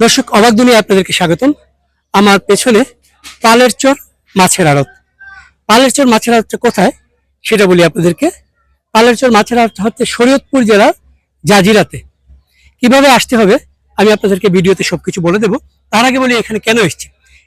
দর্শক, অবাক দুনিয়া আপনাদেরকে স্বাগতম। আমার পেছনে পালের চর, মাছের আড়ত। পালের চর, মাছের আড়তটা কোথায়? সেটা বলি আপনাদেরকে। পালের চর, মাছের আড়ত হচ্ছে শরীয়তপুর জেলার জাজিরাতে। কীভাবে আসতে হবে, আমি আপনাদেরকে ভিডিওতে সবকিছু বলে দেবো। তার আগে বলি, এখানে কেন এসেছি?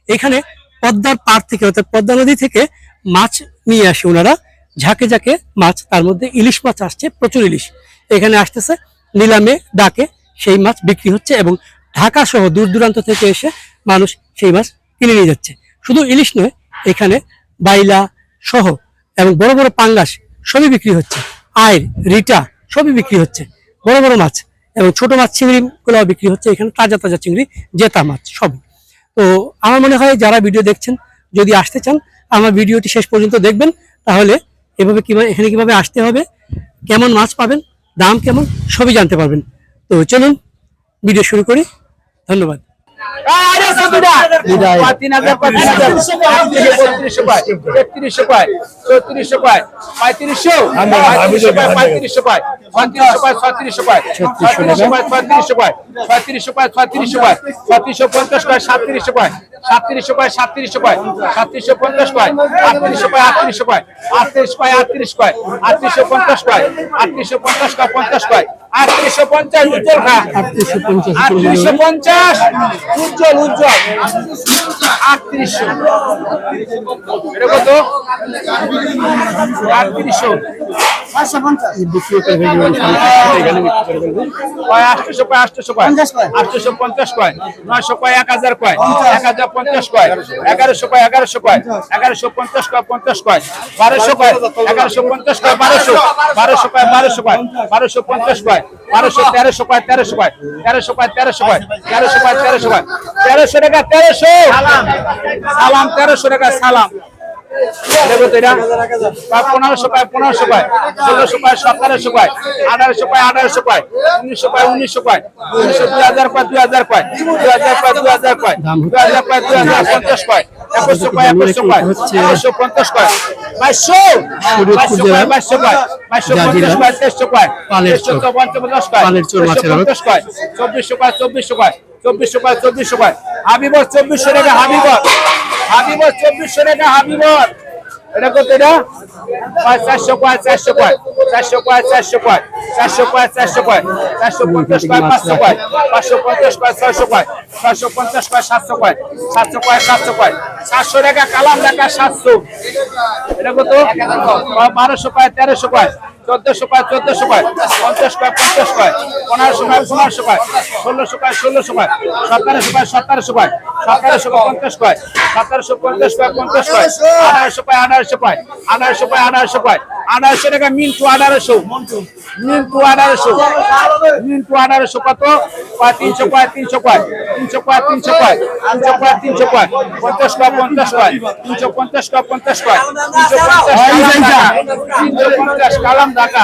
এখানে পদ্মার পাড় থেকে, অর্থাৎ পদ্মা নদী থেকে মাছ নিয়ে আসে ওনারা। ঝাঁকে ঝাঁকে মাছ, তার মধ্যে ইলিশ মাছ আসছে, প্রচুর ইলিশ। এখানে আসতেছে, নিলামে, ডাকে সেই মাছ বিক্রি হচ্ছে এবং ঢাকা সহ দূর দূরান্ত থেকে এসে মানুষ সেই মাছ কিনে নিয়ে যাচ্ছে। শুধু ইলিশ নয়, এখানে বাইলা সহ এবং বড় বড় পাঙ্গাস সবই বিক্রি হচ্ছে। আয়ের রিটা সবই বিক্রি হচ্ছে। বড় বড় মাছ এবং ছোট মাছ চিংড়ি গুলো বিক্রি হচ্ছে। এখানে তাজা তাজা চিংড়ি, জেতা মাছ সবই। তো আমার মনে হয় যারা ভিডিও দেখছেন, যদি আসতে চান, আমার ভিডিওটি শেষ পর্যন্ত দেখবেন। তাহলে এভাবে কীভাবে এখানে কীভাবে আসতে হবে, কেমন মাছ পাবেন, দাম কেমন, সবই জানতে পারবেন। তো চলুন, ভিডিও শুরু করি। ধন্যবাদ বিদায়। তিন হাজার পাঁচ বত্রিশশো পায় তেত্রিশশো পায় চৌত্রিশশো পায় পঁয়ত্রিশশো পঁয়ত্রিশশো পায় পঁয়ত্রিশশো পায় পঁয়ত্রিশশো পায় ছত্রিশশো পায় ছত্রিশশো পায় ছত্রিশশো পায় ছত্রিশশো পায় ছত্রিশশো পায় ছত্রিশশো পঞ্চাশ পায় সাতত্রিশশো পায় সাতত্রিশশো পায় সাতত্রিশশো পায় সাতত্রিশশো পঞ্চাশ পায় আটত্রিশশো পায় আটত্রিশশো পায় আটত্রিশ পায় আটত্রিশ পায় আটত্রিশশো পঞ্চাশ পায় আটত্রিশশো পঞ্চাশ পায় পঞ্চাশ পায় আটত্রিশশো পঞ্চাশ উজ্জ্বল খা আটত্রিশশো পঞ্চাশ আটত্রিশশো পঞ্চাশ উজ্জ্বল উজ্জ্বল। আটত্রিশশো। এটা কত? আটত্রিশশো। আটশো পঞ্চাশ। কয় নয়শো কয় এক হাজার কয়। এক হাজার পঞ্চাশ কয়। এগারোশো কয় এগারোশো কয়। এগারোশো পঞ্চাশ কয় পঞ্চাশ কয়। বারোশো কয় এগারোশো পঞ্চাশ কয় বারোশো। বারোশো কয় বারোশো কয়। বারোশো পঞ্চাশ কয়। বারোশো তেরোশো কয় তেরোশো কয়। তেরোশো কয় তেরোশো কয়। তেরোশো কয় তেরোশো কয়। তেরোশো টাকা তেরোশো। সালাম তেরোশো টাকা সালাম। দেখো তো এটা? কয় পনেরোশো পায় পনেরোশো পায়। ষোলোশো পায় সতেরোশো পায়। আঠারোশো পায় আঠারোশো পায়। উনিশশো পায় উনিশশো পায়। উনিশশো দুই হাজার পায় দুই হাজার পায়। দুই হাজার পায় দুই হাজার পায়। দুই হাজার পায় দুই হাজার পঞ্চাশ পায়। একুশশো পায় একুশশো পায়। একুশশো পঞ্চাশ পায়। বাইশশো! বাইশশো পায় বাইশশো পায়। বাইশশো পঞ্চাশ পায় তেইশশো পায়। তেইশশো পঞ্চাশ পায়। পালের চর মাছের আড়ত। পঞ্চাশ পায়। চব্বিশশো পায় চব্বিশশো পায়। চব্বিশশো পায় চব্বিশশো পায়। হাবিবর চব্বিশশো টাকা হাবিবর। হাবিবর, চব্বিশশো টাকা হাবিবর। এটা কত এটা? চারশো পাঁচ চারশো পাঁচ চারশো পাঁচ চারশো পাঁচ চারশো পাঁচ চারশো পাঁচ চারশো পঞ্চাশ পাঁচ পাঁচশো পাঁচ পাঁচশো পঞ্চাশ পাঁচ ছয়শো পাঁচ ছয়শো পঞ্চাশ পাঁচ সাতশো পাঁচ সাতশো পাঁচ সাতশো পাঁচ সাতশো টাকা কালাম টাকা সাতশো। এটা কত? বারোশো পায় তেরোশো পায় চোদ্দশো পায় চোদ্দশো পায় পঞ্চাশ পায় পঞ্চাশ পায় পনেরোশো পায় পনেরোশো পায় ষোলোশো পায় ষোলোশো পায় সতেরোশো পায় সতেরোশো পায় সতেরোশো পায় পঞ্চাশ পায় সতেরোশো পঞ্চাশ পায় পঞ্চাশ পায় আঠারোশো পায় আঠারোশো পায় আঠারোশো পায় আঠারোশো পায় আঠারোশো টাকা মিন্টু আঠারোশো মিন্টু আঠারোশো মিন্টু আঠারোশো কত? পায় তিনশো পায় তিনশো পায় তিনশো পায় তিনশো পায় তিনশো পায় তিনশো পায় পঞ্চাশ পায় পঞ্চাশ পায় তিনশো পঞ্চাশ পায় পঞ্চাশ পায় তিনশো পঞ্চাশ তিনশো পঞ্চাশ কালাম ঢাকা।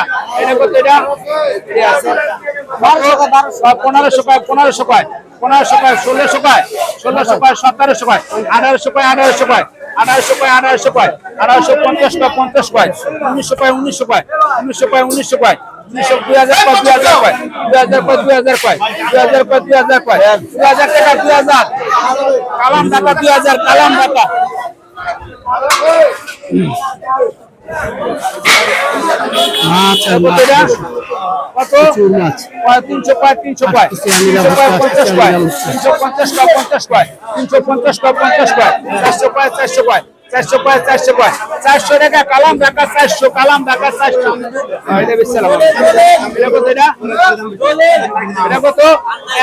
পনেরোশো পায় পনেরোশো পায় পনেরোশো পায় ষোলোশো পায় ষোলোশো পায় সতেরোশো পায় আঠারোশো পায় আঠারোশো পায় আঠারোশো পায় আঠারোশো পায় আঠারোশো পঞ্চাশ পায় পঞ্চাশ পায় উনিশশো পায় উনিশশো পায় উনিশশো পায় উনিশশো পায় উনিশশো দুই হাজার পায় দুই হাজার পায় দুই হাজার পায় দুই হাজার পায় দুই হাজার পায় দুই হাজার পায় দুই হাজার টাকা, দুই হাজার। কালাম টাকা দুই হাজার, কালাম টাকা মাছ আর কত মাছ। এটা? কত? প্রচুর মাছ। তিনশো পায় তিনশো পায় পঞ্চাশ পায় তিনশো পঞ্চাশ পায় পঞ্চাশ পায় তিনশো পঞ্চাশ পায় পঞ্চাশ পায় চারশো পায় চারশো পায় চারশো পায় চারশো পায় চারশো টাকা কালাম টাকা চারশো কালাম টাকা চারশো। এটা কত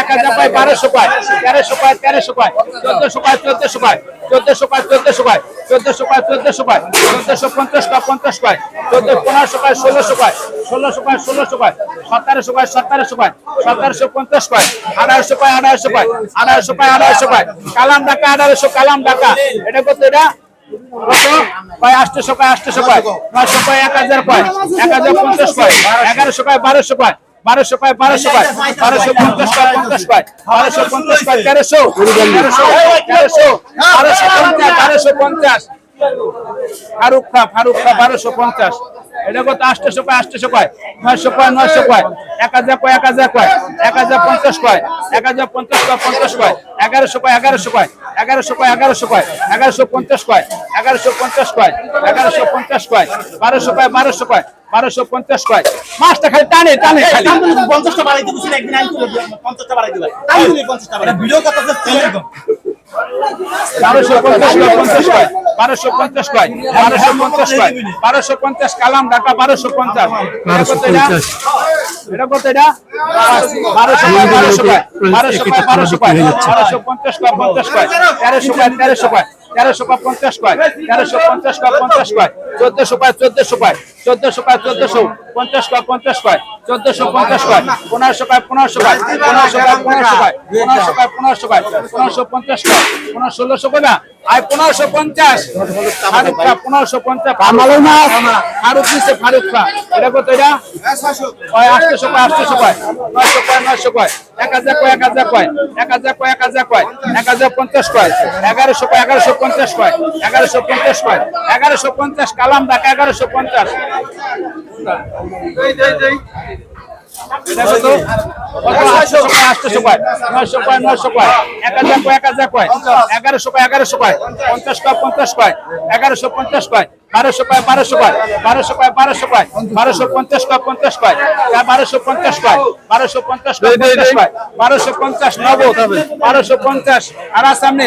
এক হাজার পায় বারোশো পায় তেরোশো পায় তেরোশো পায় চোদ্দশো পায় চোদ্দশো পায় চোদ্দশো পায় চোদ্দশো পায় চোদ্দশো পায় চোদ্দশো পায়, চোদ্দশো পঞ্চাশ পায় পঞ্চাশ পায়, চোদ্দ, পনেরোশো পায়, ষোলোশো পায় ষোলোশো পায় ষোলোশো পায়, সতেরোশো পায় সতেরোশো পায়, সতেরোশো পঞ্চাশ পায়, আঠারোশো পায় আঠারোশো পায় আঠারোশো পায় আঠারোশো পায়, কালাম টাকা আঠারোশো, কালাম টাকা এটা কত এটা? কত? পায় আটশোশো পায়, নয়শো পায়, এক হাজার পায়, এক হাজার পঞ্চাশ পায়, এগারোশো পায়, বারোশো পায় বারোশো পায় বারোশো পায়, বারোশো পঞ্চাশ পায় পঞ্চাশ পায়, বারোশো পঞ্চাশ পায়, তেরোশো তেরোশো তেরোশো, বারোশো পঞ্চাশ বারোশো পঞ্চাশ, ফারুক খা ফারুক খা, বারোশো পঞ্চাশ। এটা কত? আটশো কয় আটশো কয় নয়শো কয় নয়শো কয় এক হাজার কয় এক হাজার কয় এক হাজার পঞ্চাশ কয় এক হাজার পঞ্চাশ কয় পঞ্চাশ কয় এগারোশো কয় এগারোশো কয় এগারোশো কয় এগারোশো কয় এগারোশো পঞ্চাশ কয় এগারোশো পঞ্চাশ কয় এগারোশো পঞ্চাশ কয় বারোশো কয় বারোশো কয় বারোশো পঞ্চাশ কয়। মাছটা খালি টানে টানে খালি। পঞ্চাশটা বাড়াই দিবি একদিন পঞ্চাশটা বাড়াই দিবে। পঞ্চাশটা বাড়াই ভিডিও কথা বারোশো পঞ্চাশ পঞ্চাশ কয় তেরোশো কয় তেরোশো তেরোশো পঞ্চাশ কয় তেরোশো পঞ্চাশ পঞ্চাশ কয় চোদ্দশো কয় চোদ্দশো কয় চোদ্দশো কয় চোদ্দশো, পঞ্চাশ কয় পঞ্চাশ কয় চোদ্দশো, পঞ্চাশ কয় পনেরোশো কয় পনেরোশো কয় পনেরোশো কয় পনেরোশো কয় পনেরোশো কয় পনেরোশো কয় পনেরোশো, পঞ্চাশ কয় পনেরো ষোলোশো কয় না? আয় পনেরোশো পঞ্চাশ। ফারুক খা পনেরোশো পঞ্চাশ ফারুক ফারুক দিচ্ছে ফারুক খা। এটা কত এটা? কয় আটশো কয় আটশো কয়। নয়শো কয় নয়শো কয়। এক হাজার কয় এক হাজার কয়। এক হাজার কয় এক হাজার কয়। এক হাজার পঞ্চাশ কয়। এগারোশো কয় এগারোশো পঞ্চাশ কয়। এগারোশো পঞ্চাশ কয়। এগারোশো পঞ্চাশ কালাম ডাক এগারোশো পঞ্চাশ? আটশো কয়, নয়শো কয়, নয়শো কয়, এক হাজার কয়, এক হাজার কয়, এগারোশো কয়, এগারোশো কয়, পঞ্চাশ কয়, পঞ্চাশ কয়, এগারোশো পঞ্চাশ কয়, বারোশো কয়, বারোশো কয়, বারোশো কয়, বারোশো কয়, বারোশো পঞ্চাশ কয়, পঞ্চাশ কয়, তা বারোশো পঞ্চাশ কয়, বারোশো পঞ্চাশ কয়, পঞ্চাশ বারোশো পঞ্চাশ নগদ, বারোশো পঞ্চাশ। আর সামনে?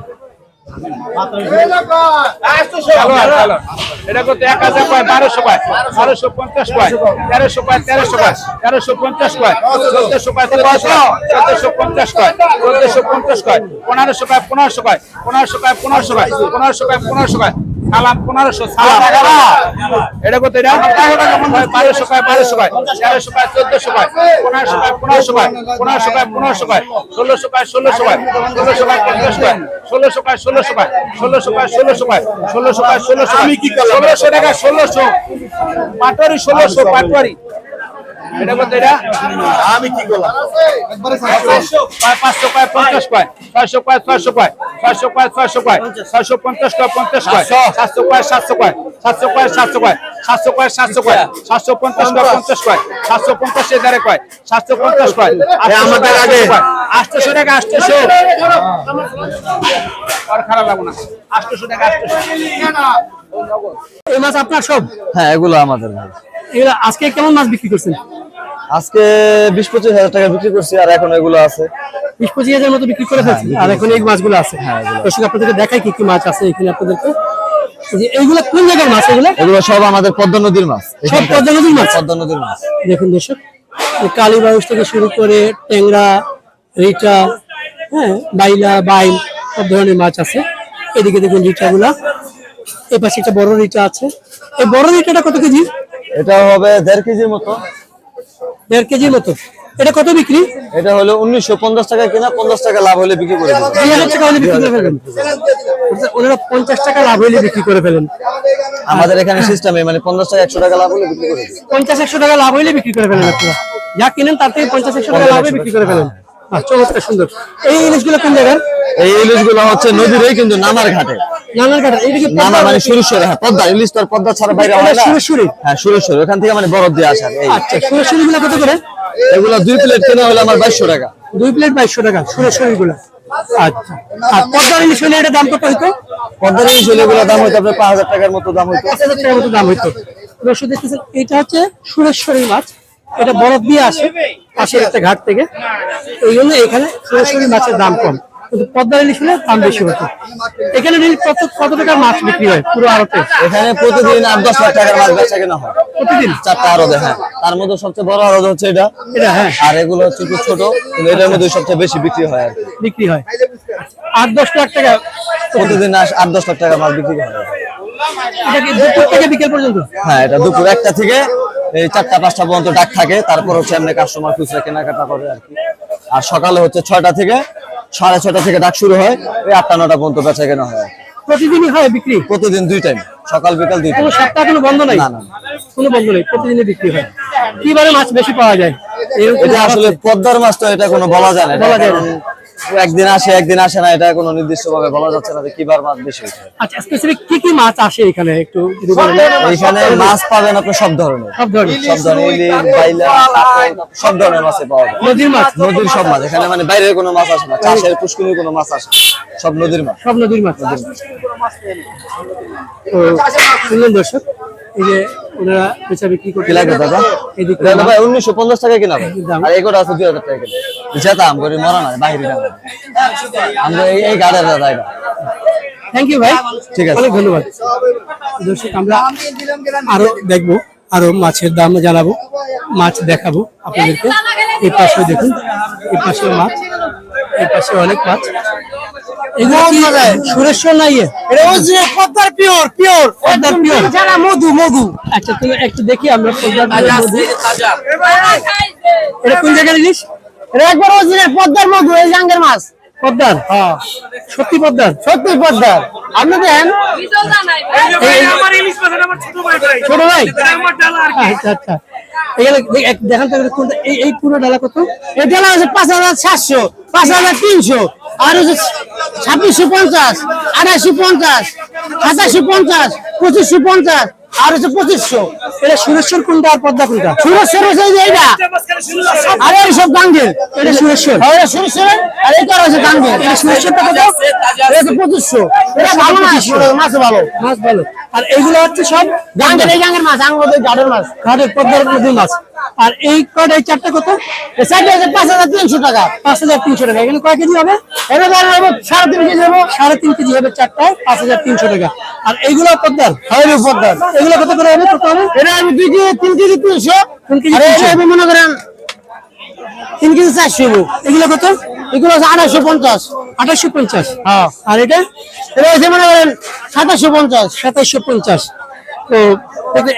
এটা কত? বারোশো পঞ্চাশ কয়? তেরোশো পায় তেরোশো কয়? তেরোশো পঞ্চাশ কয়? চোদ্দশো চোদ্দশো? পঞ্চাশ কয়? চোদ্দশো পঞ্চাশ কয়? পনেরোশো পায় পনেরোশো পায় পনেরোশো পায় পনেরোশো পায় পনেরোশো পায় পনেরোশো কয়? সালাম পনেরোশো সালাম এটা কত এটা? বারোশো কয় বারোশো কয় তেরোশো কয় চোদ্দশো কয় পনেরোশো কয় পনেরোশো কয় পনেরোশো কয় পনেরোশো কয় ষোলোশো কয় ষোলোশো কয় ষোলোশো কয় পনেরোশো কয় ষোলোশো কয় ষোলোশো কয় ষোলোশো কয় ষোলোশো কয় ষোলোশো কয় ষোলোশো আমি কি ষোলোশো টাকা ষোলোশো। পাটোয়ারি ষোলোশো পাটোয়ারি। এটা কত এটা? আমি কি করলাম? কয় পাঁচশো কয় পঞ্চাশ কয় ছয়শো কয় ছয়শো কয় ছয়শো কয় ছয়শো কয় ছয়শো পঞ্চাশ কয় পঞ্চাশ কয় সাতশো। কয় সাতশো কয় সাতশো কয় সাতশো কয় সাতশো কয় সাতশো কয় সাতশো পঞ্চাশ কয় পঞ্চাশ। কয় সাতশো পঞ্চাশ এদারে কয় সাতশো পঞ্চাশ কয় আমাদের আগে। আটশোশো টাকা আটশোশো আর খারাপ লাগবো না। আটশোশো টাকা আটশোশো এই মাছ আপনার সব? হ্যাঁ এগুলো আমাদের এগুলো আজকে কেমন মাছ বিক্রি করছেন? আজকে বিশ পঁচিশ হাজার টাকা বিক্রি করছি আর এখন এগুলো আছে। বিশ পঁচিশ হাজার মতো বিক্রি করে ফেলছেন। আর এখন এই মাছগুলো আছে। দর্শক আপনাদেরকে দেখাই কি কি মাছ আছে এখানে আপনাদেরকে। এইগুলো কোন জায়গার মাছ এগুলো? এগুলো সব আমাদের পদ্মা নদীর মাছ। সব পদ্মা নদীর মাছ? পদ্মা নদীর মাছ। দেখুন দর্শক কালীবাউস থেকে শুরু করে ট্যাংরা রিটা হ্যাঁ বাইলা বাইল সব ধরনের মাছ আছে। এদিকে দেখুন রিটাগুলা এই পাশে একটা বড় রিটা আছে। এই বড় রিটাটা কত কেজি? এটা হবে দেড় কেজির মতো। দেড় কেজির মতো। এটা কত বিক্রি? এটা হলো উনিশশো পঞ্চাশ টাকা কিনা পঞ্চাশ টাকা লাভ হলে বিক্রি করে দুই হাজার টাকা হলে বিক্রি করে ফেলেন ওনারা পঞ্চাশ টাকা লাভ হইলে বিক্রি করে ফেলেন। আমাদের এখানে সিস্টেমে মানে পঞ্চাশ টাকা একশো টাকা লাভ হলে বিক্রি করে পঞ্চাশ একশো টাকা লাভ হলে বিক্রি করে ফেলেন আপনারা। যা কিনেন তার থেকে পঞ্চাশ একশো টাকা লাভে বিক্রি করে ফেলেন। চমৎকার সুন্দর। এই ইলিশগুলো কোন জায়গার? এই ইলিশগুলো হচ্ছে নদীরই কিন্তু নানার ঘাটে। নানার কাটা এটা কি নানা মানে সুরেশ্বরে হ্যাঁ পদ্মা ইলিশ তো পদ্মা ছাড়া বাইরে হয় না। সুরেশ্বরী? হ্যাঁ সুরেশ্বর ওখান থেকে মানে বরফ দিয়ে আচ্ছা সুরেশ্বরী গুলো কত করে? এগুলো দুই প্লেট কেনা হলো আমার টাকা। দুই প্লেট টাকা সুরেশ্বরী গুলো আচ্ছা আর পদ্মার ইলিশ হলে এটা দাম কত হইতো? পদ্মার ইলিশ হলে এগুলো দাম হইতো আপনার পাঁচ হাজার টাকার মতো দাম হইতো। টাকার মতো দাম হইতো। দর্শক দেখতেছেন এটা হচ্ছে সুরেশ্বরী মাছ। এটা বরফ দিয়ে আসে। পাশের একটা ঘাট থেকে। এই জন্য এখানে সুরেশ্বরী মাছের দাম কম। কিন্তু পদ্মার ইলিশ হলে দাম বেশি হতো। এখানে নীল কত টাকার মাছ বিক্রি হয় পুরো আড়তে? এখানে প্রতিদিন আট দশ লাখ টাকার মাছ বেচা কেনা হয়। প্রতিদিন? চারটা আরদে হ্যাঁ। তার মধ্যে সবচেয়ে বড় আরদ হচ্ছে এটা। এটা হ্যাঁ। আর এগুলো হচ্ছে একটু ছোট কিন্তু এটার মধ্যে সবচেয়ে বেশি বিক্রি হয় আর বিক্রি হয়। আট দশ লাখ টাকা? প্রতিদিন আট দশ লাখ টাকার মাছ বিক্রি হয়। দুপুর থেকে বিকেল পর্যন্ত? হ্যাঁ এটা দুপুর একটা থেকে এই চারটা পাঁচটা পর্যন্ত ডাক থাকে। তারপর হচ্ছে এমনি কাস্টমার খুচরা কেনাকাটা করে আর কি। আর সকালে হচ্ছে ছয়টা থেকে সাড়ে থেকে ডাক শুরু হয়। ওই আটটা নটা পর্যন্ত বেচা কেনা হয়। প্রতিদিনই হয় বিক্রি? প্রতিদিন দুই টাইম সকাল বিকাল দুই টাইম সপ্তাহ কোনো বন্ধ নাই? না, না, কোনো বন্ধ নেই প্রতিদিনই বিক্রি হয়। কিবারে মাছ বেশি পাওয়া যায়? এটা আসলে পদ্মার মাছ তো এটা কোনো বলা যায় না। বলা যায় না। একদিন আসে একদিন আসে না এটা কোনো নির্দিষ্ট ভাবে বলা যাচ্ছে না যে কিবার মাছ বেশি আচ্ছা স্পেসিফিক কি কি মাছ আসে এখানে? একটু যদি বলেন। এখানে মাছ পাবেন আপনি সব ধরনের। সব ধরনের। সব ধরনের ইলিশ বাইলা সব ধরনের মাছে পাওয়া যায়। নদীর মাছ নদীর সব মাছ এখানে মানে বাইরের কোনো মাছ আসে না চাষের পুষ্করির কোনো মাছ আসে না। সব নদীর মাছ। সব নদীর মাছ। তো শুনলেন দর্শক এই যে ওনারা বেচা বিক্রি করতে কি লাগবে দাদা এদিকে দাদা ভাই উনিশশো পঞ্চাশ টাকা কিনা দাম। আর এগুলো আছে দুই হাজার টাকা কিনা। যেতাম করে মরা না বাহিরে যাব। আমরা এই এই গাড়ির দাদা এটা থ্যাংক ইউ ভাই। ঠিক আছে। অনেক ধন্যবাদ। দর্শক আমরা আরও দেখব আরও মাছের দাম জানাব মাছ দেখাবো আপনাদেরকে। এই পাশে দেখুন এই পাশে মাছ এই পাশে অনেক মাছ। সুরেশ্বর না এটা অরিজিনাল পদ্মার পিওর পিওর। পদ্মার পিওর। যারা মধু মধু। আচ্ছা তুমি একটু দেখি আমরা পদ্মার মধু। এটা কোন জায়গার ইলিশ এটা একবার অরিজিনাল পদ্মার মধু এই জাঙ্গের মাছ। পদ্মার? হ্যাঁ। সত্যি পদ্মার? সত্যি পদ্মার। আপনি দেন ছোট ভাই। আচ্ছা আচ্ছা। এখানে দে- দেখান তো কোনটা। এই এই পুরো ডালা কত? এটা হচ্ছে পাঁচ হাজার সাতশো। পাঁচ হাজার তিনশো আর হচ্ছে ছাব্বিশশো পঞ্চাশ আড়াইশো পঞ্চাশ সাতাশশো পঞ্চাশ পঁচিশশো পঞ্চাশ আর হচ্ছে পঁচিশশো। এটা সুরেশ্বর কোনটা আর পদ্মা কোনটা সুরেশ্বর হচ্ছে এইটা। আর এইসব গাঙ্গের এটা সুরেশ্বর। আর এটা সুরেশ্বর। আর এটা হচ্ছে গাঙ্গের এটা সুরেশ্বরটা কত এটা পঁচিশশো। এটা ভালো মাছ। মাছ ভালো। মাছ ভালো। আর এইগুলো হচ্ছে সব? গাঙ্গের এই গাঙ্গের মাছ। আঙ্গুর গাডের মাছ। ঘাটের পদ্মার নদীর মাছ। আর এই কটা এই চারটা কত? পাঁচ হাজার তিনশো টাকা। পাঁচ হাজার তিনশো টাকা। এখানে কয় কেজি হবে? সাড়ে তিন কেজি দেবো সাড়ে তিন কেজি হবে চারটায় পাঁচ হাজার তিনশো টাকা। আর এইগুলো পদ্মার হাইরে পদ্মার এগুলো কত করে হবে কত হবে এটা আমি দুই কেজি তিন কেজি তিনশো। তিন কেজি আর এটা 300 আমি মনে করেন তিন কেজি চারশো। এগুলো। কত? এগুলো হচ্ছে আড়াইশো পঞ্চাশ। আঠাশশো পঞ্চাশ। হ্যাঁ। আর এটা? এটা হচ্ছে মনে করেন সাতাশশো পঞ্চাশ। সাতাশশো পঞ্চাশ। তো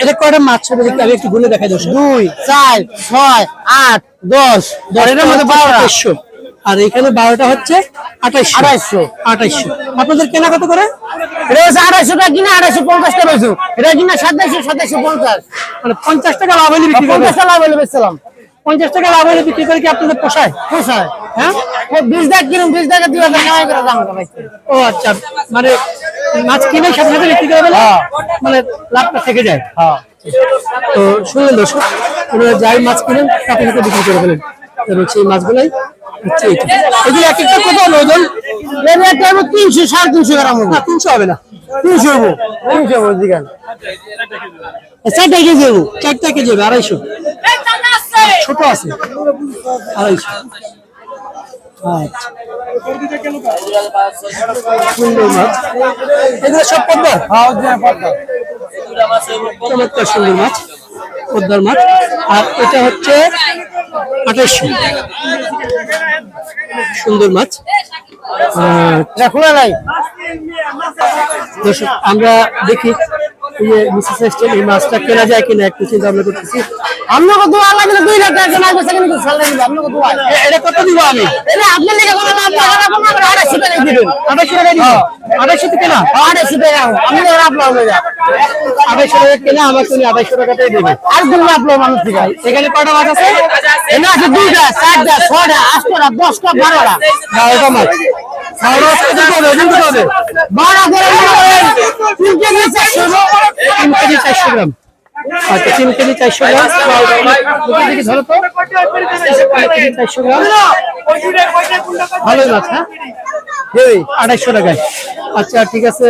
এটা কয়টা মাছ হবে দেখতে আমি একটু গুনে দেখাই দর্শক। দুই চার ছয় আট দশ দশ মধ্যে বারোটা আর এখানে বারোটা হচ্ছে আঠাইশশো। আড়াইশো আঠাইশশো। আপনাদের কেনা কত করে? এটা হচ্ছে আড়াইশো টাকা কিনা আড়াইশো পঞ্চাশ টাকা হয়েছে এটা কিনা সাতাইশো সাতাইশো পঞ্চাশ। মানে পঞ্চাশ টাকা লাভ হলে বিক্রি পঞ্চাশ টাকা বলে বেচছিলাম। পঞ্চাশ টাকা লাভ হলে বিক্রি করে কি আপনাদের পোষায়? পোষায়। হ্যাঁ? বিশ টাকা কিনুন বিশ টাকা দুই হাজার দাম ও আচ্ছা। মানে মাছ কিনে সাথে সাথে বিক্রি করে ফেলে মানে লাভটা থেকে যায়। হ্যাঁ। তো শুনলেন দর্শক ওনারা যাই মাছ কিনেন সাথে সাথে বিক্রি করে ফেলেন। এবং সেই মাছগুলাই হচ্ছে এইটা এগুলো এক একটা কত হলো ওজন এর একটা তিনশো সাড়ে তিনশো গ্রাম হবে। তিনশো হবে না। তিনশো হব। তিনশো হব দিগান চারটা কেজি হবে। চারটা কেজি হবে আড়াইশো। ছোট আছে। আড়াইশো। সুন্দর মাছ। এগুলো সব পদ্মার চমৎকার সুন্দর মাছ। পদ্মার। মাছ। আর এটা হচ্ছে আঠাশশো সুন্দর মাছ। খোলা নাই আমরা দেখি মিসেস এই মাছটা কেনা যায় কিনা একটু চিন্তা ভাবনা করতেছি। আল্লাহ দিলে দুই লাখ টাকা আপনার কত এটা কত দিব আমি? এটা আপনার লিখে কোনো লাভ না কোনো আমরা আড়াইশো টাকা দিবেন। আড়াইশো টাকা দিব? আড়াইশো তো কেনা আড়াইশো টাকা আপনি ওরা আপনার হয়ে যান আড়াইশো টাকা কেনা আমাকে উনি আড়াইশো টাকাটাই দেবে। আর দিন আপনার মানুষ থেকে। এখানে কটা মাছ আছে? আছে দুইটা চারটা ছয়টা আটটা দশটা বারোটা। মাছ। হবে ওজন হবে। তিন কেজি চারশো গ্রাম। আচ্ছা তিন কেজি চারশো কেজি চারশো গ্রাম। ভালো হ্যাঁ? আচ্ছা ঠিক আছে।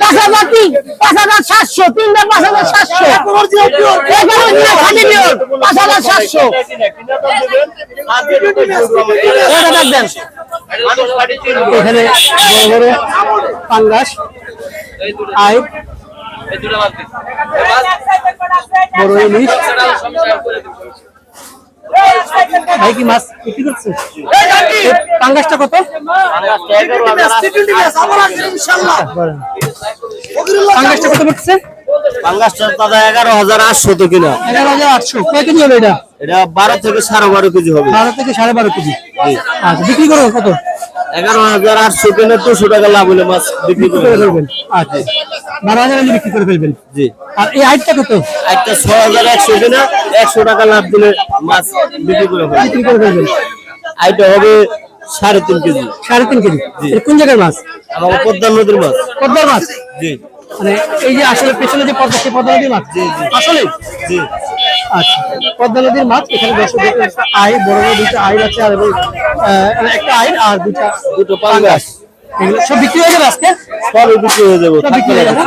পাঁচ হাজার তিন পাঁচ হাজার সাতশো তিনটা পাঁচ হাজার সাতশো পাঁচ হাজার সাতশো দেখবেন এখানে বড় পাঙ্গাস আই বড় ইলিশ ভাই কি মাছ বিক্রি করছে? এই পাঙ্গাসটা কত। পাঙ্গাসটা কত পড়ছে? পাঙ্গাসটা দাদা এগারো হাজার আটশো তো কিনা এগারো হাজার আটশো। কয় কেজি হবে এটা? এটা বারো থেকে সাড়ে বারো কেজি হবে। বারো থেকে সাড়ে বারো কেজি। আচ্ছা বিক্রি করব কত? এগারো হাজার আটশো কিনে দুশো টাকা লাভ হলে মাছ বিক্রি করে করে ফেলবেন। আচ্ছা। বারো হাজার বিক্রি করে ফেলবেন। জি। আর এই হাইটটা কত? একটা ছ হাজার একশো কিনা একশো টাকা লাভ দিলে মাছ বিক্রি করে ফেলবে বিক্রি করে ফেলবেন। আইটা হবে সাড়ে তিন কেজি। সাড়ে তিন কেজি। কোন জায়গার মাছ? আমার পদ্মা নদীর মাছ। পদ্মার মাছ? জি। মানে এই যে আসলে পেছনে যে পদ্মা সেই পদ্মা নদীর মাছ? আসলে জি। আচ্ছা পদ্মা নদীর মাছ এখানে দেখবেন একটা আই বড় বড় দুইটা আইল আছে আর একটা আইল আর দুইটা দুটো পাঙ্গাস। এগুলো সব বিক্রি হয়ে যাবে আজকে? সবই বিক্রি হয়ে যাবে সব বিক্রি হয়ে যাবে।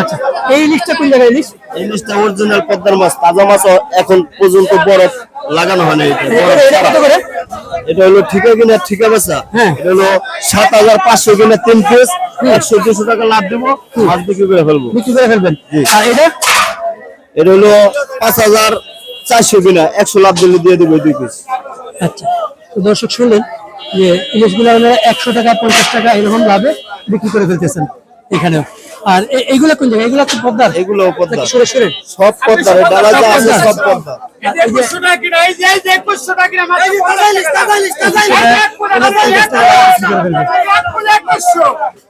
আচ্ছা এই ইলিশটা কোন জায়গায় ইলিশ এই জিনিসটা অরিজিনাল পদ্মার মাছ তাজা মাছ এখন পর্যন্ত বরফ লাগানো হয়নি এটা বরফ এটা কত করে? এটা হলো ঠিকা কিনা ঠিকা বেচা। হ্যাঁ। এটা হলো সাত হাজার পাঁচশো কিনা তিন পিস একশো দুশো টাকা লাভ দেবো মাছ বিক্রি করে ফেলব। বিক্রি করে ফেলবেন। আর এটা? এটা হলো পাঁচ হাজার চারশো কিনা একশো লাভ দিলে দিয়ে দেবো দুই পিস আচ্ছা দর্শক শুনলেন যে ইলিশগুলো একশো টাকা পঞ্চাশ টাকা এরকম লাভে বিক্রি করে ফেলতেছেন এখানেও। আর এ- এইগুলা কোন জায়গায়? এগুলো তো পদ্মার। এগুলো পদ্মা সরে সরে? সব পদ্মা ডালা যা আছে সব পদ্মা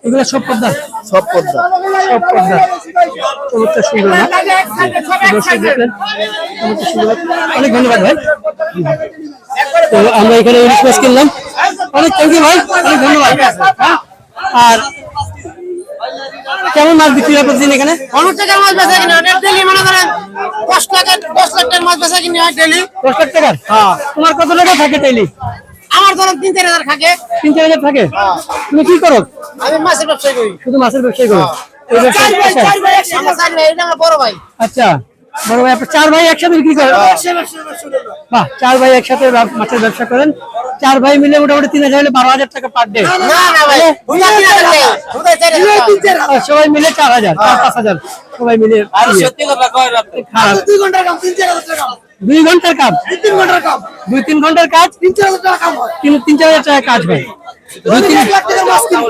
এগুলো সব পদ্মা সব পদ্মা সব পদ্মা চমৎকার সুন্দর অনেক ধন্যবাদ ভাই। তো আমরা এখানে ইলিশ মাছ কিনলাম। অনেক থ্যাংক ইউ ভাই। অনেক ধন্যবাদ? আর কেমন মাছ বিক্রি হয় প্রতিদিন এখানে? অনেক টাকার মাছ বেচা কিনে অনেক ডেলি মনে করেন দশ টাকা দশ লাখ টাকার মাছ বেচা কিনে হয় ডেলি দশ লাখ টাকার? হ্যাঁ। তোমার কত টাকা থাকে ডেইলি আমার ধরেন তিন চার হাজার থাকে। তিন চার হাজার থাকে? তুমি কি করো? আমি মাছের ব্যবসা করি। শুধু মাছের ব্যবসায় করো? চার ভাই, বড় ভাই। আচ্ছা বড় ভাই চার ভাই একসাথে বিক্রি করেন? বাহ চার ভাই একসাথে মাছের ব্যবসা করেন। চার ভাই মিলে মোটামুটি তিন হাজার বারো হাজার টাকা পার ডে চার হাজার টাকা। সবাই মিলে চার হাজার চার পাঁচ হাজার সবাই মিলে ইয়ে। দুই ঘণ্টার কাজ দুই তিন ঘণ্টার কাজ? তিন চার হাজার টাকা তিন চার হাজার টাকা কাজ ভাই এক লাখ টাকার মাছ কিনি।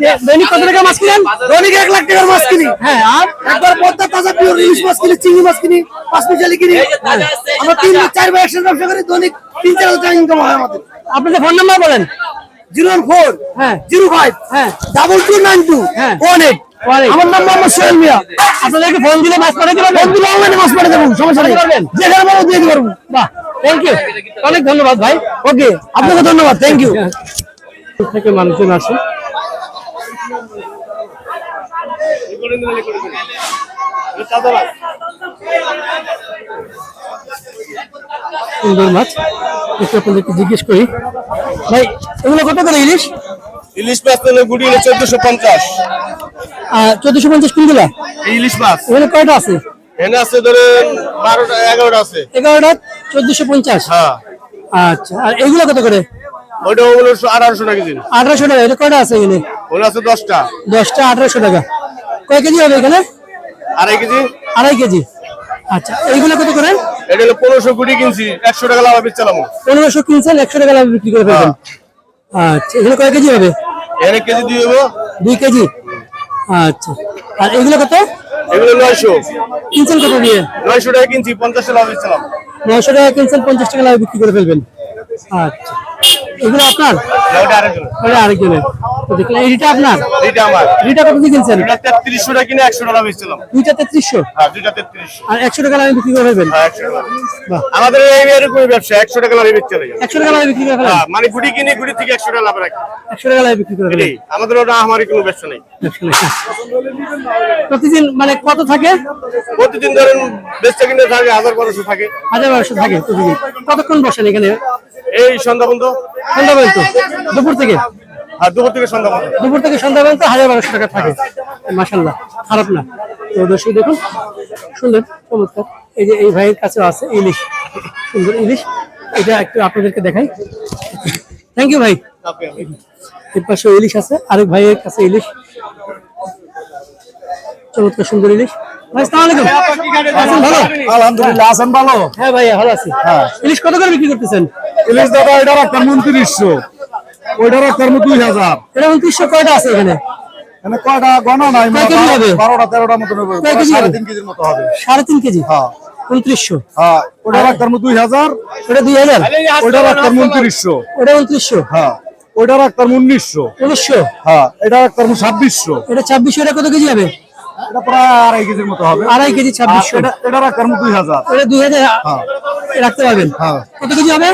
দে- দৈনিক কত টাকা মাছ কিনেন? দৈনিক এক লাখ টাকার মাছ কিনি। হ্যাঁ আর? একবার পদ্মা তাজা পিওর ইলিশ মাছ কিনি চিংড়ি মাছ কিনি পাঁচ মিশালি কিনি। আমরা তিন চার ভাই একসাথে ব্যবসা করি দৈনিক তিন চার হাজার টাকা ইনকাম হয় আমাদের। আপনাদের ফোন নাম্বার বলেন। জিরো ওয়ান ফোর হ্যাঁ। জিরো ফাইভ হ্যাঁ। ডাবল টু নাইন টু হ্যাঁ। One eight. One eight. আমার নাম মোহাম্মদ সোহেল মিয়া। আপনাদেরকে ফোন দিলে মাছ পাঠাতে পারবেন? ফোন দিলে অনলাইনে মাছ পাঠিয়ে দেবো সমস্যা নেই। পাঠাতে পারবেন? যেখানে বলো দিয়ে দিতে পারব। বাহ থ্যাংক ইউ অনেক ধন্যবাদ ভাই। ওকে আপনাকে ধন্যবাদ থ্যাংক ইউ থেকে মানুষজন আসে। সুন্দর মাছ। একটু আপনাদেরকে জিজ্ঞেস করি। ভাই এগুলো কত করে ইলিশ? ইলিশ মাছ পেলে গুড়ি হলো চোদ্দশো পঞ্চাশ। চোদ্দশো পঞ্চাশ কুইন্টালা? ইলিশ মাছ। এখানে কয়টা আছে? এনে আছে ধরেন বারোটা এগারোটা আছে। এগারোটা চোদ্দশো পঞ্চাশ? হ্যাঁ। আচ্ছা আর এগুলো কত করে? ওইটা হলো আঠারোশো টাকা কেজি। আঠারোশো টাকা এটা কয়টা আছে এখানে? ওগুলো আছে দশটা। দশটা আঠারোশো টাকা। কয় কেজি হবে এখানে? আড়াই কেজি। আড়াই কেজি। আচ্ছা এইগুলো কত করে? এটা হলো পনেরোশো কুড়ি কিনছি একশো টাকা লাভ বেচলাম পনেরোশো কিনছেন একশো টাকা লাভ বিক্রি করে ফেলবেন আচ্ছা এগুলো কয় কেজি হবে? এনে কেজি দিয়ে দেবো দুই কেজি? আচ্ছা আর এগুলো কত? এগুলো নয়শো। কিনছেন কত দিয়ে? নয়শো টাকা কিনছি পঞ্চাশ লাভ বেচলাম নয়শো টাকা কিনছেন পঞ্চাশ টাকা লাভ বিক্রি করে ফেলবেন। আচ্ছা এগুলো আপনার? ওটা আরেকজনের। তো এইটা আপনার? এটা আমার। দুইটা কত দিয়ে কিনছেন? এটা তেত্রিশশো টাকা কিনে একশো টাকা বেচলাম দুইটা হ্যাঁ আর একশো টাকা লাভ বিক্রি করে ফেলবেন? হ্যাঁ একশো টাকা আমাদের এই এরকমই ব্যবসা একশো টাকা লাভ বেচতে লাগে একশো টাকা লাভ বিক্রি করে ফেলেন? হ্যাঁ, মানে গুড়ি কিনে গুড়ি থেকে একশো টাকা লাভ রাখি। একশো টাকা লাভ বিক্রি করে ফেলেন? আমাদের ওটা কোনো ব্যবসা নেই। প্রতিদিন মানে কত থাকে? প্রতিদিন ধরেন বেচতে কিনে থাকে হাজার বারোশো থাকে। হাজার বারোশো থাকে প্রতিদিন। কতক্ষণ বসেন এখানে? এই সন্ধ্যা বন্ধ সন্ধ্যা পর্যন্ত? দুপুর থেকে? আর দুপুর থেকে সন্ধ্যা পর্যন্ত? দুপুর থেকে সন্ধ্যা পর্যন্ত হাজার বারোশো টাকা থাকে। মাসাল্লাহ খারাপ না। তো দর্শক দেখুন সুন্দর চমৎকার। এই যে এই ভাইয়ের কাছে আছে ইলিশ। সুন্দর ইলিশ। এটা একটু আপনাদেরকে দেখাই। থ্যাংক ইউ ভাই। এর পাশে ইলিশ আছে। আরেক ভাইয়ের কাছে ইলিশ। চমৎকার সুন্দর ইলিশ। ভাই সালাম ভালো? আলহামদুলিল্লাহ আছেন ভালো। হ্যাঁ ভাইয়া ভালো আছি। ইলিশ কত করে বিক্রি করতেছেন? ইলিশ দাদা এটা রাখতাম উনত্রিশশো। ওইটা রাখতাম দুই হাজার। এটা উনত্রিশশো কয়টা আছে এখানে? মানে কয়টা গণা নাই? বারোটা তেরোটা মতো সাড়ে? তিন কেজির মতো হবে। সাড়ে তিন কেজি? হ্যাঁ। উনত্রিশশো। হ্যাঁ ওটা রাখতাম দুই হাজার। ওটা দুই হাজার? ওইটা রাখতাম উনত্রিশশো। ওটা উনত্রিশশো? হ্যাঁ ওইটা রাখতাম উনিশশো। উনিশশো? হ্যাঁ এটা রাখতাম ছাব্বিশশো। এটা ছাব্বিশশো এটা কত কেজি হবে? এটা প্রায় আড়াই কেজির মতো হবে। আড়াই কেজি ছাব্বিশশো। এটা রাখতাম দুই হাজার। এটা দুই হাজার? হ্যাঁ। রাখতে পারবেন? হ্যাঁ। কত কেজি হবে?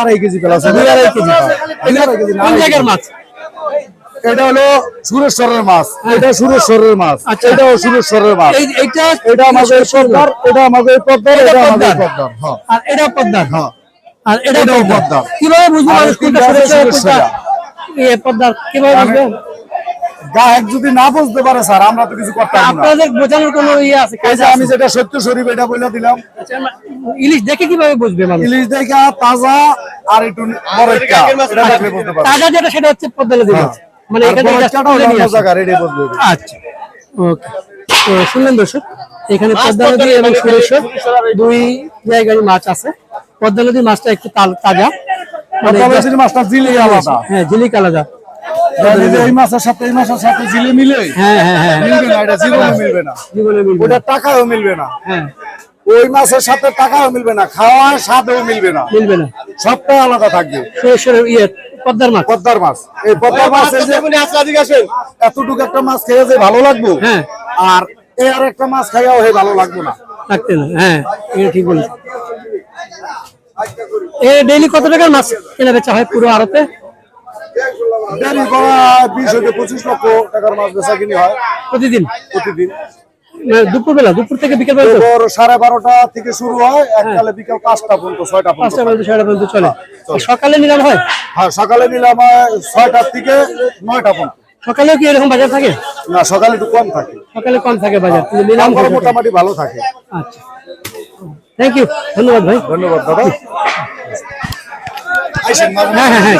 আড়াই কেজি প্লাস দুই আড়াই কেজি দুই আড়াই কেজি কোন জায়গার মাছ? এটা হলো সুরেশ্বরের মাছ এটা সুরেশ্বরের মাছ আচ্ছা। এটাও সুরেশ্বরের মাছ। এটা এটা আমাদের পদ্মার এটা আমাদের পদ্মার এটা আমাদের পদ্মার। আর এটা পদ্মার। হ্যাঁ। আর এটা এটাও পদ্মার। কীভাবে বুঝব মানুষ কোনটা তিনটা কোনটা পদ্মার? কীভাবে বুঝবে? গায়ক যদি না বুঝতে পারে স্যার আমরা তো কিছু করতে আপনাদের বোঝানোর কোনো ইয়ে আছে? এই যে আমি যেটা সত্য শরীফ এটা বলে দিলাম। আচ্ছা, ইলিশ দেখে কীভাবে বুঝবে মানুষ? ইলিশ দেখা তাজা আর একটু বুঝতে পারবে। তাজা যেটা সেটা হচ্ছে পদ্মা নদীর মাছ। মানে এখানে আচ্ছা ওকে। তো শুনলেন দর্শক এখানে পদ্মা নদী এবং সুরেশ্বর দুই জায়গায় মাছ আছে। পদ্মা নদীর মাছটা একটু তাজা। মানে পদ্মা মাছটা জিলে আলাদা। হ্যাঁ ঝিলিক আলাদা। এই মাছের সাথে এই মাছের সাথে জিলে মিলে হ্যাঁ হ্যাঁ হ্যাঁ। মিলবে না এটা জীবনে মিলবে না। জীবনে মিলবে ওটা টাকাও মিলবে না। হ্যাঁ। ওই মাছের সাথে টাকাও মিলবে না খাওয়া স্বাদও মিলবে না। মিলবে না। সবটাই আলাদা থাকবে। পদ্মার মাছ। পদ্মার মাছ। এই পদ্মার মাছ এতটুকু একটা মাছ খেয়ে যে ভালো লাগবে হ্যাঁ। আর এই আর একটা মাছ খাইয়াও হে ভালো লাগবে না। হ্যাঁ এটা ঠিক বলেছেন। এ ডেইলি কত টাকার মাছ কেনা বেচা হয় পুরো আড়তে? দেরি করা বিশ হতে পঁচিশ লক্ষ টাকার মাছ বেচা কিনি হয়। প্রতিদিন? প্রতিদিন। দুপুরবেলা দুপুর থেকে বিকেল দুপুর সাড়ে বারোটা থেকে শুরু হয় এককালে বিকাল পাঁচটা পর্যন্ত ছয়টা পাঁচটা পর্যন্ত ছয়টা পর্যন্ত চলে। সকালে নিলাম হয়? হ্যাঁ সকালে নিলাম হয় ছয়টার থেকে নয়টা পর্যন্ত। সকালেও কি এরকম বাজার থাকে? না সকালে একটু কম থাকে। সকালে কম থাকে বাজার নিলাম মোটামুটি ভালো থাকে। আচ্ছা। থ্যাংক ইউ ধন্যবাদ ভাই। ধন্যবাদ দাদা। হ্যাঁ হ্যাঁ হ্যাঁ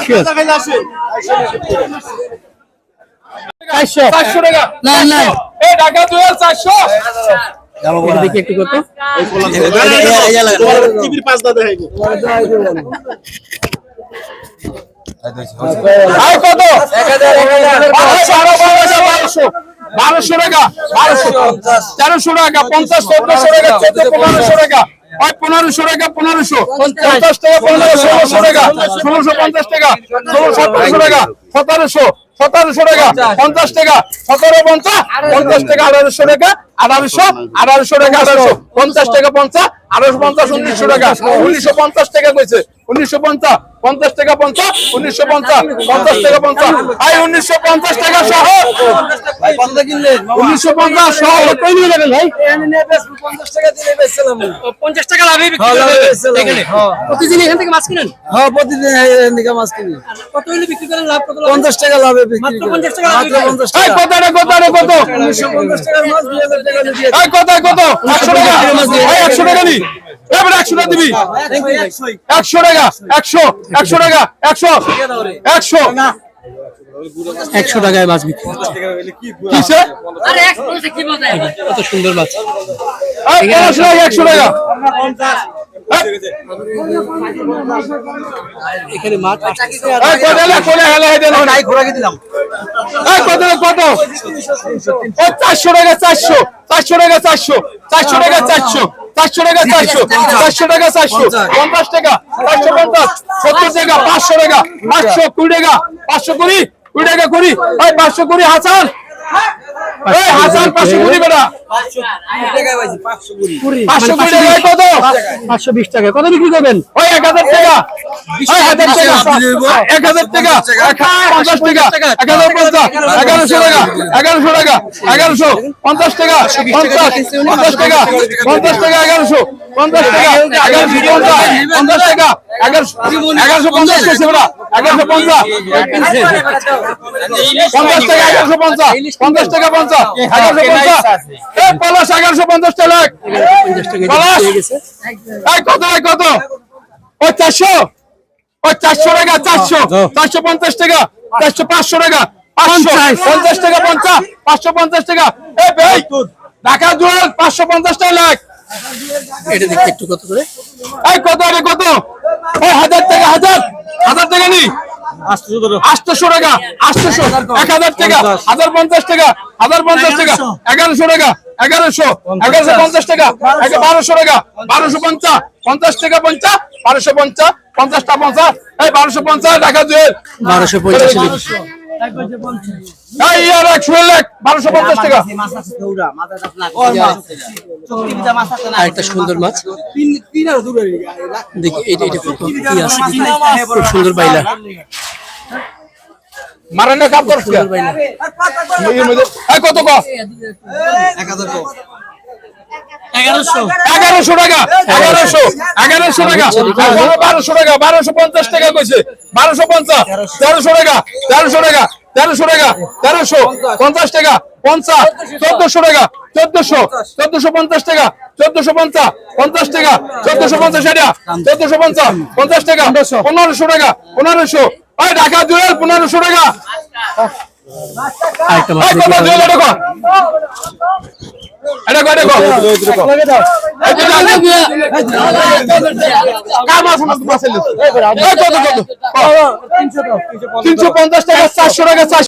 চারশো টাকা। না না। এ ঢাকা দুই হাজার চারশো। এটা দেখি একটু কত আর কত? বারোশো আরও বারোশো বারোশো। বারোশো টাকা বারোশো। তেরোশো টাকা পঞ্চাশ চোদ্দশো টাকা চোদ্দ পনেরোশো টাকা। ওই পনেরোশো টাকা পনেরোশো। পঞ্চাশ। টাকা পনেরো ষোলোশো টাকা ষোলোশো পঞ্চাশ টাকা ষোলো সতেরোশো টাকা সতেরোশো সতেরোশো টাকা পঞ্চাশ টাকা সতেরো পঞ্চাশ পঞ্চাশ টাকা আঠারোশো টাকা আঠারোশো আঠারোশো টাকা আঠারোশো পঞ্চাশ টাকা পঞ্চাশ আঠারোশো পঞ্চাশ উনিশশো টাকা। উনিশশো পঞ্চাশ টাকা কইছে। উনিশশো পঞ্চাশ পঞ্চাশ টাকা পঞ্চাশ উনিশশো পঞ্চাশ পঞ্চাশ টাকা পঞ্চাশ। উনিশশো পঞ্চাশ টাকা সহ। উনিশশো পঞ্চাশ সহ। নিয়ে যাবেন ভাই পঞ্চাশ টাকা লাভে বিক্রি করবেন এখানে? প্রতিদিন এখান থেকে মাছ কিনেন? হ্যাঁ প্রতিদিন এদিকে মাছ কিনি। কত হলে বিক্রি করেন? লাভ কত পঞ্চাশ টাকা লাভে পঞ্চাশ টাকা লাভে মাত্র পঞ্চাশ টাকা। কত রে কত রে কত উনিশশো পঞ্চাশ টাকার মাছ দুই হাজার টাকা কত? কত একশো টাকা একশো টাকা নি। এবারে একশো টাকা দিবি? একশো টাকা একশো একশো টাকা একশো একশো। একশো টাকায় মাছ বিক্রি। কিসে? কত সুন্দর মাছ টাকা একশো টাকা। এখানে মাছ দিলাম এই কত? চারশো টাকা চারশো। চারশো টাকা চারশো। চারশো টাকা চারশো। চারশো টাকা চারশো। চারশো টাকা চারশো। পঞ্চাশ টাকা চারশো পঞ্চাশ। সত্তর টাকা পাঁচশো টাকা পাঁচশো কুড়ি টাকা পাঁচশো কুড়ি কুড়ি টাকা কুড়ি। পাঁচশো কুড়ি হাসান। এই হাসান পাঁচশো কুড়ি বেটা পাঁচশো মানে কুড়ি টাকা এই কত পাঁচশো বিশ টাকা কত বিক্রি করবেন ওই এক হাজার টাকা ওই হাজার টাকা এক হাজার টাকা পঞ্চাশ টাকা এক হাজার পঞ্চাশ এগারোশো টাকা এগারোশো টাকা এগারোশো পঞ্চাশ টাকা পঞ্চাশ পঞ্চাশ টাকা পঞ্চাশ টাকা এগারোশো পঞ্চাশ টাকা এগারোশো পঞ্চাশ পঞ্চাশ টাকা এগারোশো এগারোশো পঞ্চাশ এগারোশো পঞ্চাশ পঞ্চাশ টাকা এগারোশো পঞ্চাশ পঞ্চাশ টাকা পঞ্চাশ পলাশ এগারোশো পঞ্চাশ টাকা পলাশ। কত কত? ওই চারশো। ওই চারশো টাকা চারশো। চারশো পঞ্চাশ টাকা চারশো পাঁচশো টাকা পঞ্চাশ। টাকা পঞ্চাশ। পাঁচশো পঞ্চাশ টাকা। এই ভাই ঢাকা পাঁচশো পঞ্চাশ টাকা লাখ। এটা দেখতে একটু কত করে? এই কত আরে কত? হাজার টাকা হাজার। হাজার টাকা নি। আটশো টাকা আটশোশো এক হাজার টাকা হাজার পঞ্চাশ টাকা হাজার পঞ্চাশ টাকা এগারোশো। টাকা এগারোশো এগারোশো পঞ্চাশ টাকা বারোশো টাকা বারোশো পঞ্চাশ পঞ্চাশ টাকা পঞ্চাশ বারোশো পঞ্চাশ পঞ্চাশটা পঞ্চাশ এই বারোশো পঞ্চাশ টাকা জুয়েল। বারোশো পঞ্চাশ। একটা সুন্দর মাছ। দেখি এটা এটা কি আছে খুব সুন্দর বাইলা। মারানো কাপ করছ কত কর এগারোশো। টাকা এগারোশো এগারোশো টাকা। বারোশো টাকা বারোশো পঞ্চাশ টাকা কইছে। বারোশো পঞ্চাশ তেরোশো টাকা তেরোশো টাকা তেরোশো টাকা তেরোশো পঞ্চাশ টাকা পঞ্চাশ চোদ্দশো টাকা চোদ্দশো চোদ্দশো পঞ্চাশ টাকা চোদ্দশো পঞ্চাশ পঞ্চাশ টাকা চোদ্দশো পঞ্চাশ টাকা চোদ্দশো পঞ্চাশ পঞ্চাশ টাকা পনেরোশো। টাকা পনেরোশো। ওই ঢাকা জুয়েল পনেরোশো টাকা। এটা জানি কাম তিনশো পঞ্চাশ টাকা চারশো টাকা চারশো